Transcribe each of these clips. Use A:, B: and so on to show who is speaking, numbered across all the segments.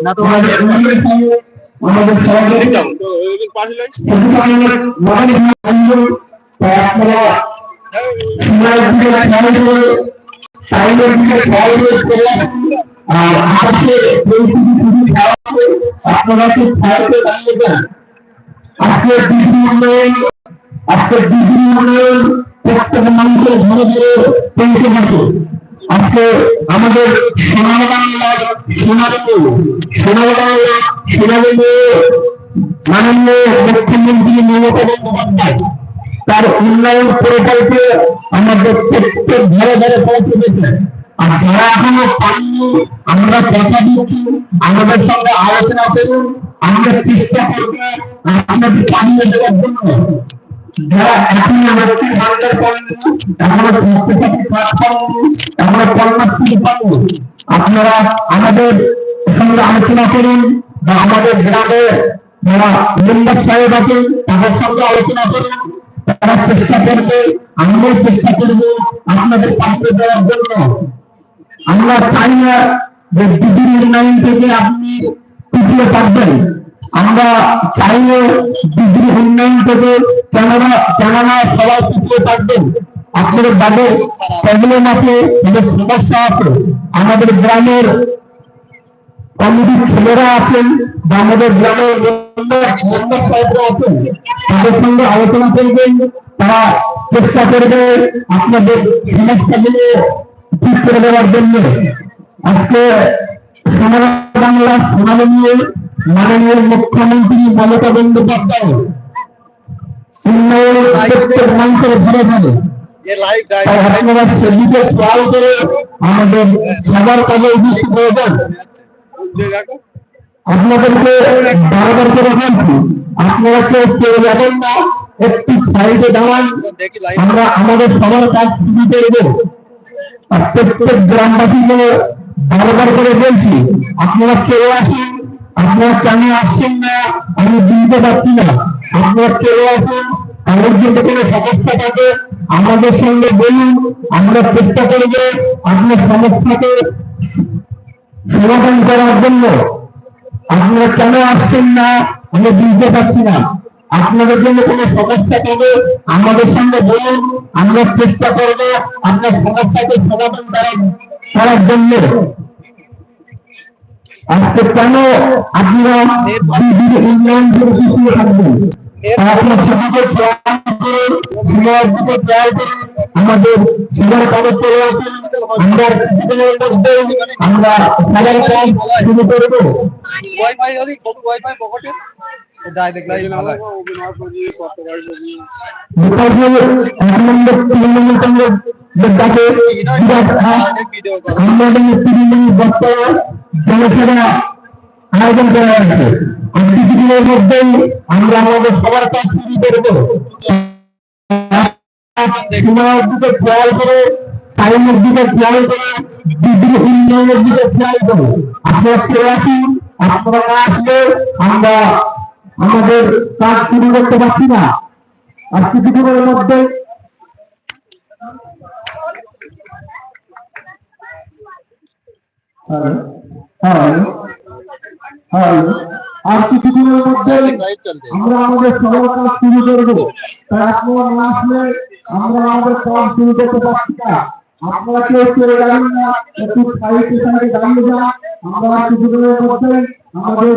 A: না তো
B: আমাদের আমাদের সহযোগী
A: তো ওই পাশে লাইন
B: সেখানে মহান বন্ধু আপনারা সময়ের দিকে খেয়াল করে টাইমের দিকে খেয়াল করে চলে আসুন। আর আজকে পরিস্থিতি খুবই ডিগ্রি উন্নয়ন প্রত্যেক মানুষের ঘরে ঘরে পৌঁছে গেছে আজকে আমাদের সোনার সোনার বাংলা সোনার মাননীয় মুখ্যমন্ত্রী তার উন্নয়ন প্রকল্পে আমাদের প্রত্যেক ঘরে ঘরে পৌঁছে গেছে। আর যারা এখনও পাননি, আমরা কথা দিচ্ছি, আমাদের সঙ্গে আলোচনা করুন আমরা চেষ্টা করব আপনাদের পানিয়ে দেওয়ার জন্য। পাবো। আপনারা আমাদের সঙ্গে আলোচনা করুন বা আমাদের গ্রামে মেম্বার সাহেব আছেন, তাদের সঙ্গে আলোচনা করুন। তারা চেষ্টা করবে আমরাও চেষ্টা করব আপনাদের পাত্র দেওয়ার জন্য। আমরা চাই না যে উন্নয়ন থেকে আপনি পিছিয়ে থাকবেন। আমরা চাই না ডিগ্রি উন্নয়ন থেকে কেননা কেননা সবাই পিছিয়ে থাকবেন। আপনাদের বাদে প্রবলেম আছে আমাদের সমস্যা আছে। আমাদের গ্রামের কমিটির ছেলেরা আছেন বা আমাদের গ্রামের তাদের সঙ্গে আলোচনা করবেন। তারা চেষ্টা করবে আপনাদের সমস্যাগুলো ঠিক করে দেওয়ার জন্য। আজকে সোনার বাংলা সোনালী নিয়ে মাননীয় মুখ্যমন্ত্রী মমতা বন্দ্যোপাধ্যায়। করে আপনাদেরকে বারবার করে আপনারা কেউ কেউ যাবেন না একটু সাইডে দাঁড়ান। আমরা আমাদের সবার কাজ শুরু করব প্রত্যেক গ্রামবাসীকে বারবার করে বলছি আপনারা কেউ আসেন আপনারা কেন আসছেন না, আমি বুঝতে পারছি না। আপনারা কেউ আসেন কারোর যদি কোনো সমস্যা থাকে। আমাদের সঙ্গে বলুন, আমরা চেষ্টা করব আপনার সমস্যাকে সমাধান করার জন্য। আপনারা কেন আসছেন না, আমি বুঝতে পারছি না। আপনাদের জন্য কোনো সমস্যা থাকলে আমাদের সঙ্গে বলুন, আমরা চেষ্টা করব আপনার সমস্যাকে সমাধান করার জন্য। আজকে কেন আপনারা দিদির উন্নয়ন পিছিয়ে থাকবেন আমাদের সবার কাগজ করে আছেন আমরা আমরা কাজ শুরু করব আয়োজন করা হয়েছে আর কিছুদিনের মধ্যেই আমরা আমাদের সবার কাজ শুরু করব সময়ের দিকে খেয়াল করে টাইমের দিকে খেয়াল করে। ডিগ্রি উন্নয়নের দিকে খেয়াল করে আপনারা চলে আসুন আপনারা আসলে আমরা আমাদের কাজ শুরু করতে পারছি না। আর কিছুদিনের মধ্যে আর কিছুদিনের মধ্যে আমরা আমাদের সবার কাজ শুরু করব। তাই আপনারা না আসলে আমরা আমাদের কাজ শুরু করতে পারছি না। আপনারা কেউ চলে যাবেন না, একটু সাইডে সাইডে দাঁড়িয়ে যান। আমরা কিছুদিনের মধ্যে আমাদের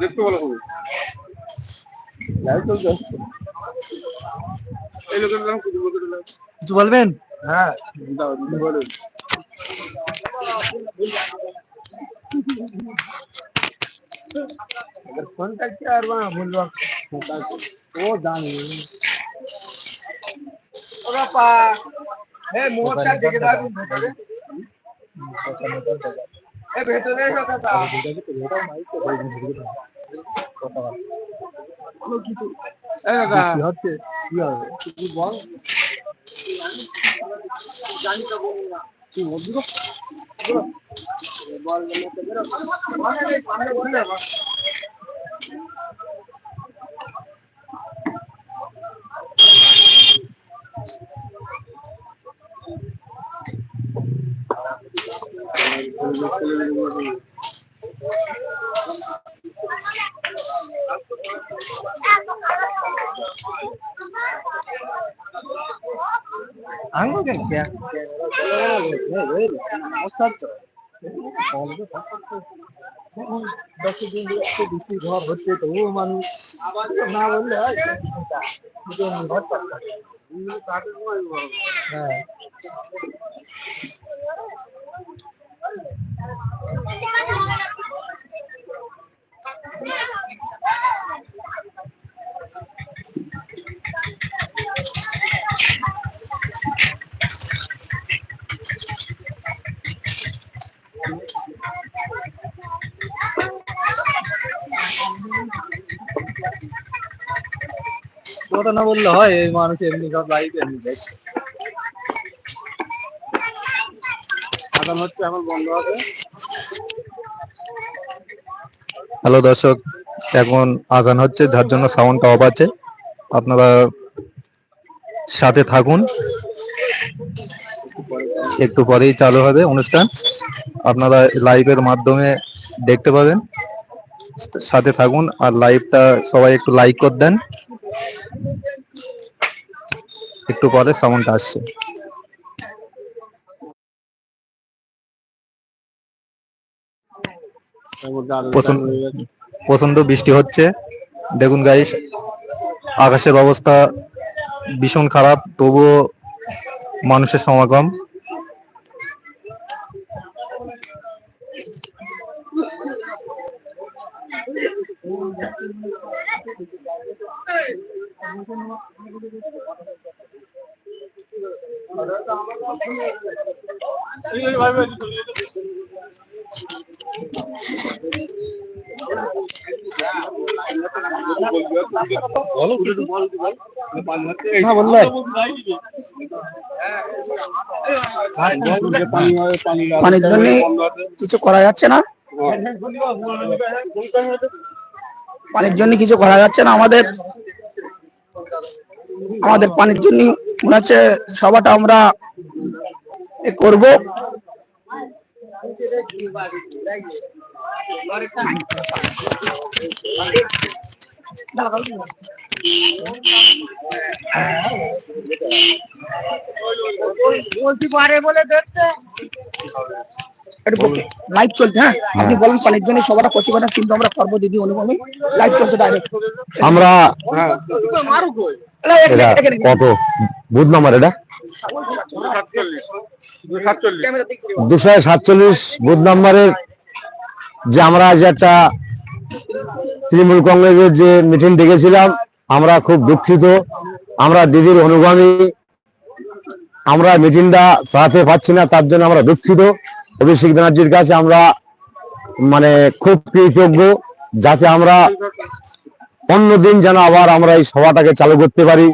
A: দেখতে ভালো হবে এই লোকের নাম কিছু বলতে দিলাম
C: কিছু বলবেন
A: হ্যাঁ দাও দিদি বলো ফোনটা কি আর বা বলব ও জানি ওরা পা হে মোহরটা দেখে দাও ভেতরে এ ভেতরে কথা এই কাকা কি হচ্ছে কি হবে তুই বল জানি তো বলি না কি বলবি গো বল বলে তো বেরো মানে মানে বলে
C: আঙ্গুল কেন
A: দশ দিন বৃষ্টি ঝড় হচ্ছে তবুও মানুষ না বললে হ্যাঁ
C: কথা না বললে হয় এই মানুষ এমনি সব লাইফ এমনি দেখছে
A: হচ্ছে এখন বন্ধ আছে।
D: হ্যালো দর্শক, এখন আজান হচ্ছে, যার জন্য সাউন্ডটা অফ আছে। আপনারা সাথে থাকুন। একটু পরেই চালু হবে অনুষ্ঠান। আপনারা লাইভের মাধ্যমে দেখতে পাবেন। সাথে থাকুন আর লাইভটা সবাই একটু লাইক করে দেন। একটু পরে সাউন্ডটা আসছে। প্রচণ্ড বৃষ্টি হচ্ছে। দেখুন গাইস আকাশের অবস্থা ভীষণ খারাপ তবুও মানুষের সমাগম।
E: পানির জন্য কিছু করা যাচ্ছে না? পানির জন্য কিছু করা যাচ্ছে না? আমাদের আমাদের পানির জন্য মনে হচ্ছে সবাটা আমরা লাইভ চলছে হ্যাঁ? আপনি বলেন সবাটা প্রতিবাদ কিন্তু আমরা করব দিদি অনুভবী লাইভ চলছে ডাইরেক্ট
F: আমরা কত? বুথ নাম্বার এটা? দুশো সাতচল্লিশ বুথ নাম্বারের যে আমরা আজ একটা তৃণমূল কংগ্রেসের যে মিটিং ডেকেছিলাম আমরা খুব দুঃখিত। আমরা দিদির অনুগামী। আমরা মিটিংটা চালাতে পারছি না, তার জন্য আমরা দুঃখিত। অভিষেক ব্যানার্জির কাছে আমরা মানে খুব কৃতজ্ঞ, যাতে আমরা অন্যদিন যেন আবার আমরা এই সভাটাকে চালু করতে পারি।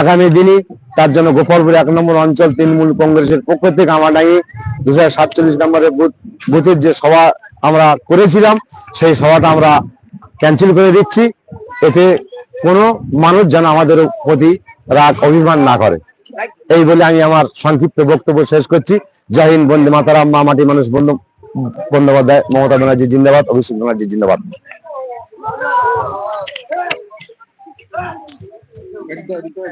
F: আগামী দিনে তার জন্য গোপালপুর এক নম্বর অঞ্চল তৃণমূল কংগ্রেসের পক্ষ থেকে আমাডাঙ্গি দুশো সাতচল্লিশ নম্বরের বুথ বুথের যে সভা আমরা করেছিলাম, সেই সভাটা আমরা ক্যান্সেল করে দিচ্ছি। এতে কোনো মানুষ যেন আমাদের প্রতি রাগ, অভিমান না করে। এই বলে আমি আমার সংক্ষিপ্ত বক্তব্য শেষ করছি। জয় হিন্দ, বন্দে মাতারাম, মা মাটি মানুষ, বন্ধু, বন্দ্যোপাধ্যায়, মমতা ব্যানার্জি, জিন্দাবাদ, অভিষেক ব্যানার্জি, জিন্দাবাদ।
A: এদিকে এদিকে